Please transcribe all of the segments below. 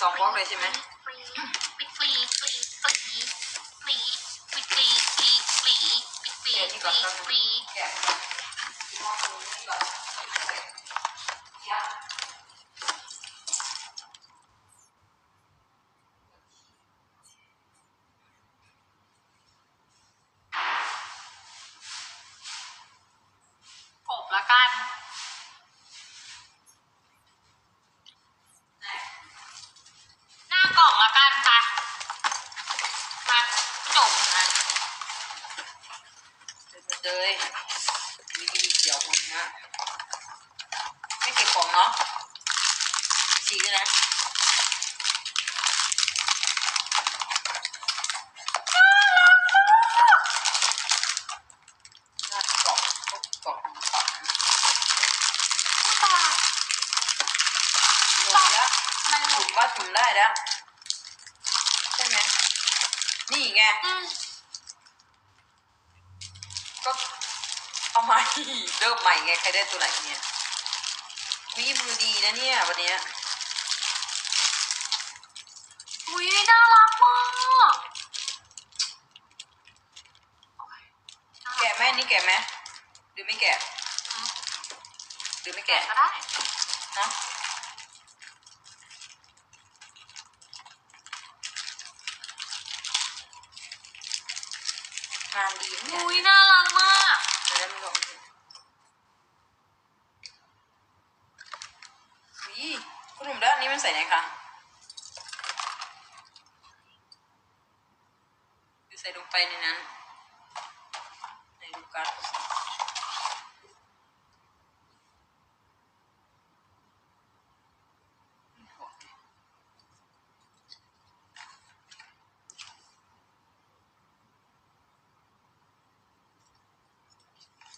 สองบล็อกเลยใช่ไหมปลีปิดปลีปลีปลีปลีปิดปลีปลีปลีปิดปลีปลีปลีแกะบล็อกตรงนี้ก่อน วิธีเกี่ยวผมนะไม่เก็บของเนาะฉีกเลยนะน่าเกาะเกาะปากจบแล้วมันหถุมุงนก็ถุงได้แล้วใช่ไหมนี่ไงก็ เอาใหม่เริ่มใหม่ไงใครได้ตัวไหนเนี่ยวิมือดีนะเนี่ยวันเนี้ยอุ้ยน่ารักมากแกะไหมนี่แกะไหมหรือไม่แกะหรือไม่แกะแกะก็ได้เนาะงานดีนะเนี่ยอุ้ยน่ารักมาก เดี๋ยวมันลงวิคุณหนุ่มด้านนี้มันใส่ไหนคะใส่ลงไปในนั้นดูการ์ด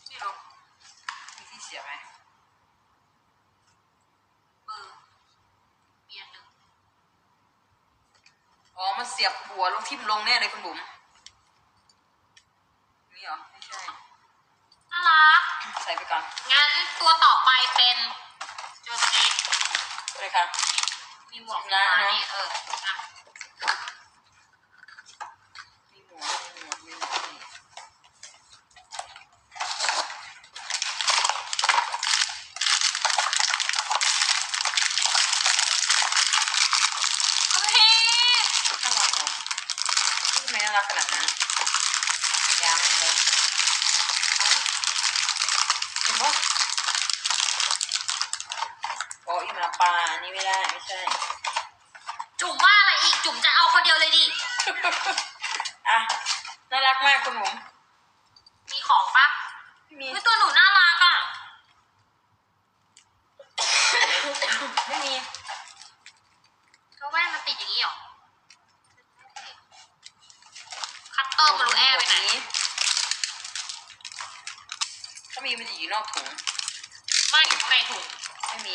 นี่ลงมีที่เสียบไหม เออเมียนหนึ่ง อ๋อ มัน เสียบหัวลงทิ่มลงแน่เลยคุณบุ๋มนี่เหรอไม่ใช่น่ารัก ใส่ไปก่อนงั้นตัวต่อไปเป็นโจสเกตเลยค่ะ มีหมวกนะมาเนอะนี่เอออะ มีหมวกมีหมวกมีหมวกนี่ เฮ้ย น่ารักเหรอนี่ทำไมน่า รักขนาดนั้นยังเลยเห็นปะอ๋ออีหมาป่านี่ไม่ได้ไม่ใช่ จุ่มว่าอะไรอีก จุ่มจะเอาคนเดียวเลยดิ อะ น่ารักมากคุณบุ๋มมีของปะไม่มีเฮ้ยตัวหนูน่ารักอะ ไม่มี ก็แว่นมันติดอย่างนี้เหรอ คัตเตอร์มันรู้แอร์ไปไหน ถ้ามีมั นจะอยู่นอกถุง ไม่อยู่ข้างในถุง ไม่มี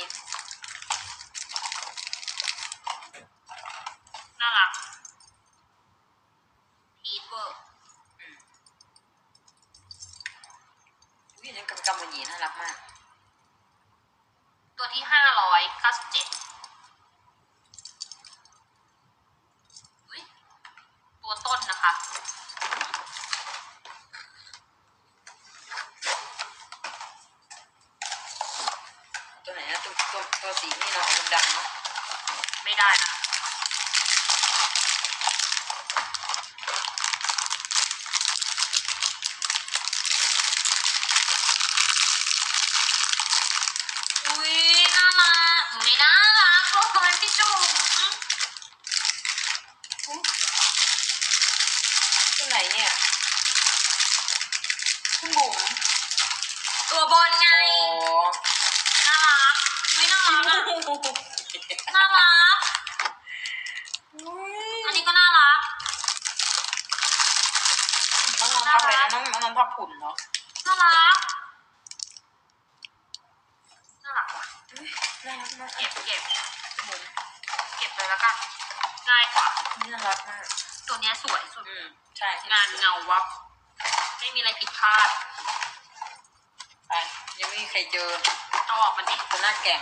ไม่ได้นะอุ้ยน่ารักไม่น่ารักเลยพี่จุ๋มตัวไหนเนี่ยคุณบุ๋มตัวบอลไงอ๋อน่ารักไม่น่ารักอะน่ารัก อันนี้ก็น่ารัก น้องนอนทับอะไร นะน้องน้องนอนทับหุ่นเนาะน่ารักน่ารักว่ะน่ารักมากเก็บเก็บคุณบุ๋มเก็บเลยแล้วกันง่ายกว่าน่ารักมากตัวเนี้ยสวยสุดอืมใช่งานเงาวับ ไม่มีอะไรผิดพลาดไปยังไม่มีใครเจอเอาออกมาดิตัวหน้าแก่ง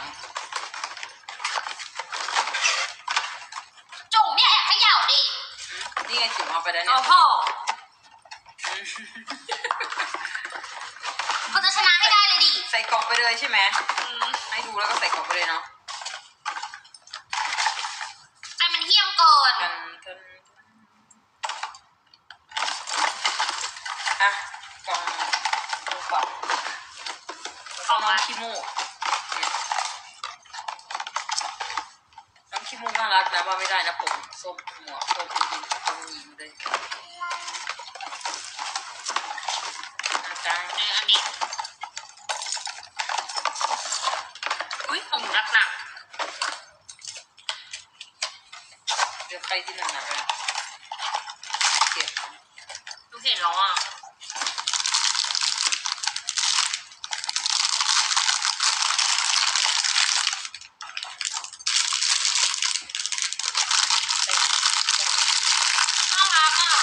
นี่ไงจุ๋มเอาไปแล้วเนี่เอายพ่อ อืมเขาจะชนะให้ได้เลยดิใส่กล่องไปเลยใช่ไหมอืมให้ดูแล้วก็ใส่กล่องไปเลยเนาะใจมันเหี้ยมก่อนกันกันอะกล่องดูก่อนแล้วก็น้องขี้มูกเนี่ยน้องขี้มูกน่ารักนะว่าไม่ได้นะผมส้มหัวส้มดินส้มหญิงเลย อาจารย์เอออันนี้ อุ้ยผมหนักหนักเดี๋ยวไปที่หนักหนักเลยดูเห็นแล้วอะ เต็ม น่ารักอะ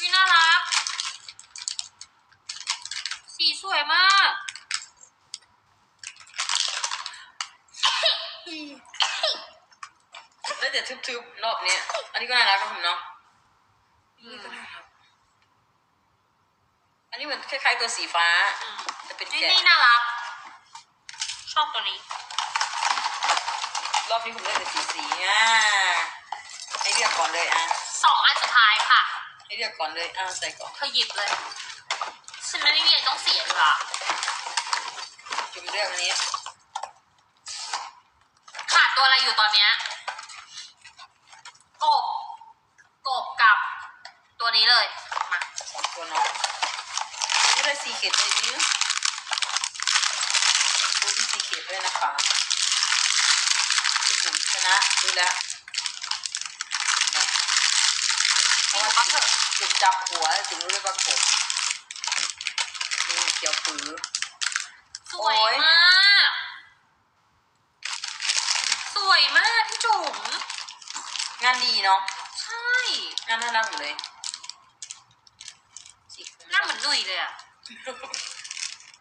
วิน่ารัก สีสวยมาก แล้วเดี๋ยวทึบๆรอบเนี้ยอันนี้ก็น่ารักนะผมเนาะอืมอันนี้เหมือนคล้ายๆตัวสีฟ้าอืมแต่เป็นนี่แกะนี่น่ารัก ชอบตัวนี้ รอบนี้ผมเลือกแต่สีสีอะให้เลือกก่อนเลยอะสองอันสุดท้ายค่ะ ให้เลือกก่อนเลยอะใส่ก่อนเธอหยิบเลย ฉันไม่มีอะไรต้องเสียเลยอะจุ่มเลือกอันนี้ ขาดตัวอะไรอยู่ตอนเนี้ยกบ กบกับตัวนี้เลย มา สองตัวเนาะนี่ได้สีเข็ดเลยนี่ดูที่สีเข็ ดด้วยนะคะคุณบุ๋มชนะดูแล้วเห็นไหมเพราะว่าจุ่มจุ่มจับหัวแล้วจุ่มรู้เลยว่ากบนี่เขียวปื้อ สวยโอ๊ยมาก สวยมากพี่จุ๋มงานดีเนาะ ใช่ งานน่ารักหมดเลยสีหน้าเหมือนหนุ่ยเลยอะ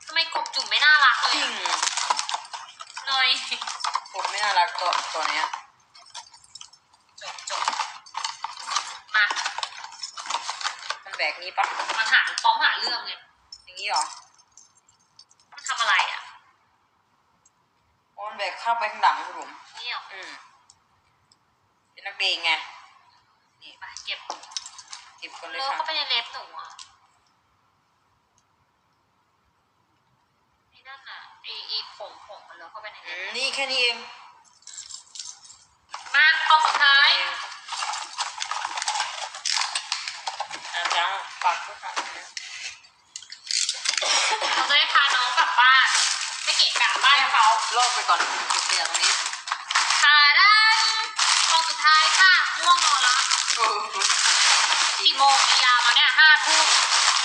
ทำไมกบจุ๋มไม่น่ารักเลจยริงอะ หน่อย ผมไม่น่ารักตัวตัวเนี้ยจบจบมา มันแบกนี้ปะมันหาพร้อมหาเรื่องไงอย่างนี้เหรอ มันทำอะไรอะอ๋อมันแบกเข้าไปข้างหลังคุณผมนี่เหรออืมเป็นนักเรียนไงนี่ไปเก็บ เก็บคนเลเลิยกค่ะ เข้าไปในเล็บหนูอะไอ้ นั่นอะไอ้ไอ้ผงผงมันเลอะเข้าไปในอืเล็บมนี่แค่นี้เองมากองสุดท้ายอาจารย์ฝากด้วยค่ะเราจะได้พาน้องกลับบ้านไม่เกะกะบ้านเขา ลอกไปก่อนเก็บขยะตรงนี้ค่ะด้านกองสุดท้ายค่ะง่วงนอนละเออกี่โมงกี่ยามแล้วเนี่ยห้าทุ่มไปได้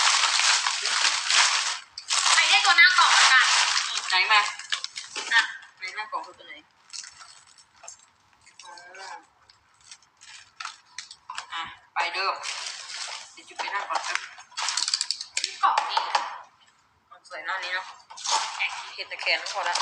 ตัวหน้ากล่องละกันไหนมาอะไหนหน้ากล่องคือตัวไหนอ๋ออะไปเด้อเดี๋ยวจุดไปนั่งก่องครับกล่องนี้มันสวยหน้านี้เนาะแข็งเห็นแต่แขนก็พอละ